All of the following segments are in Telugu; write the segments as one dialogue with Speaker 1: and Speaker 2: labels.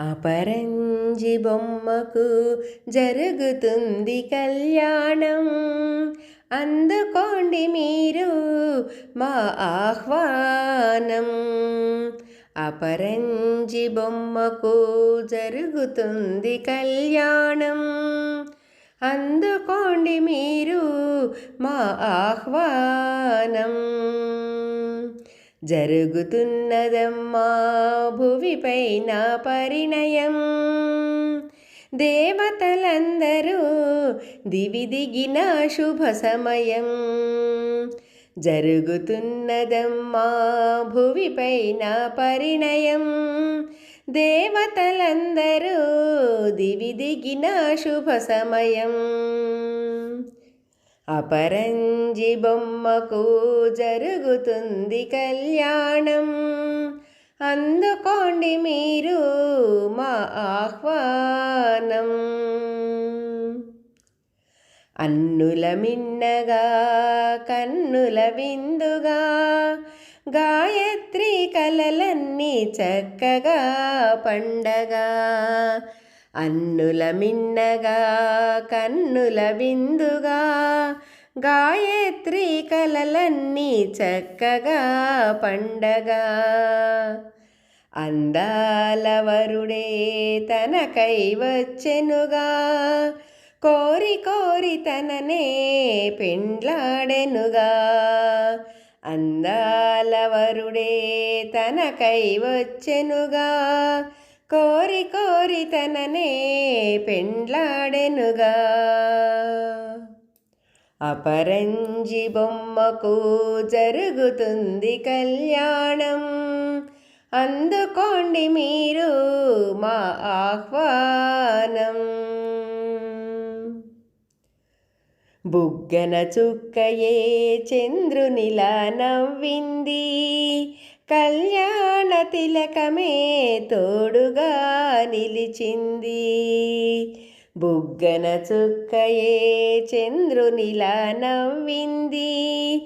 Speaker 1: అపరంజి బొమ్మకు జరుగుతుంది కళ్యాణం. అందుకోండి మీరు మా ఆహ్వానం. అపరంజి బొమ్మకు జరుగుతుంది కళ్యాణం. అందుకోండి మీరు మా ఆహ్వానం. జరుగుతున్నదమ్మా భువిపైన పరిణయం. దేవతలందరూ దివి దిగిన శుభ సమయం. జరుగుతున్నదమ్మా భువిపైన పరిణయం. దేవతలందరూ దివి దిగిన శుభ సమయం. అపరంజి బొమ్మకు జరుగుతుంది కళ్యాణం. అందుకోండి మీరు మా ఆహ్వానం. అన్నుల మిన్నగా కన్నుల విందుగా గాయత్రి కలలన్నీ చక్కగా పండగా. అన్నుల మిన్నగా కన్నుల విందుగా గాయత్రి కలలన్నీ చక్కగా పండగా. అందాల వరుడే తనకై వచ్చెనుగా కోరి కోరి తననే పెండ్లాడెనుగా. అందాల వరుడే తనకై వచ్చెనుగా కోరి కోరి తననే పెండ్లాడెనుగా. అపరంజి బొమ్మకు జరుగుతుంది కళ్యాణం. అందుకోండి మీరు మా ఆహ్వానం. బుగ్గన చుక్కయే చంద్రునిలా నవ్వింది. కళ్యాణ తిలకమే తోడుగా నిలిచింది. బుగ్గన చుక్కయే చంద్రునిలా నవ్వింది.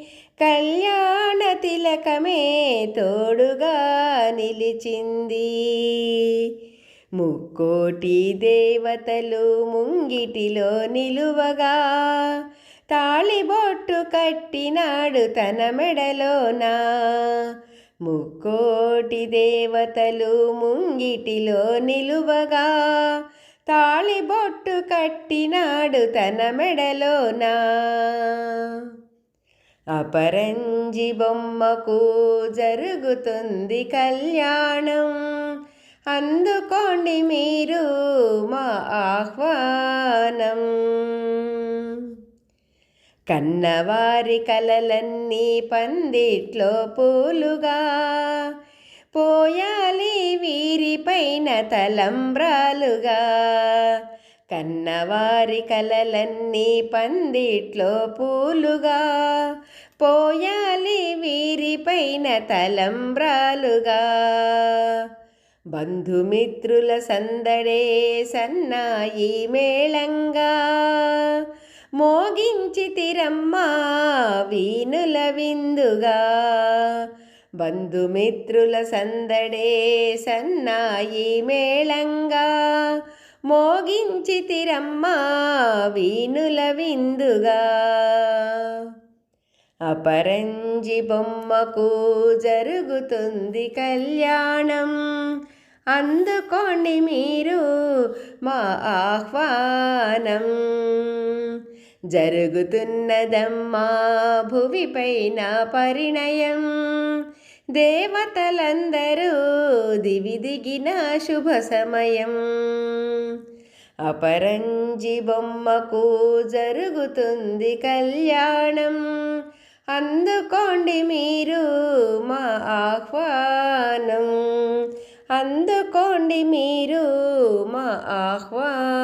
Speaker 1: కళ్యాణ తిలకమే తోడుగా నిలిచింది. ముక్కోటి దేవతలు ముంగిటిలో నిలువగా తాళిబొట్టు కట్టినాడు తన మెడలోన. ముక్కోటి దేవతలు ముంగిటిలో నిలువగా తాళిబొట్టు కట్టినాడు తన మెడలోన. అపరంజి బొమ్మకు జరుగుతుంది కళ్యాణం. అందుకోండి మీరు మా ఆహ్వానం. కన్నవారి కలలన్నీ పందిట్లో పూలుగా పోయాలి వీరిపైన తలంబ్రాలుగా. కన్నవారి కలలన్నీ పందిట్లో పూలుగా పోయాలి వీరిపైన తలంబ్రాలుగా. బంధుమిత్రుల సందడే సన్నాయి మేళంగా. మోగించి తిరమ్మా వీనుల విందుగా. బంధుమిత్రుల సందడే సన్నాయి మేళంగా. మోగించి తిరమ్మా వీనుల విందుగా. అపరంజి బొమ్మకు జరుగుతుంది కళ్యాణం. అందుకోండి మీరు మా ఆహ్వానం. జరుగుతున్నదమ్మా భువిపైన పరిణయం. దేవతలందరూ దివి దిగిన శుభ సమయం. అపరంజి బొమ్మకు జరుగుతుంది కళ్యాణం. అందుకోండి మీరు మా ఆహ్వానం. అందుకోండి మీరు మా ఆహ్వానం.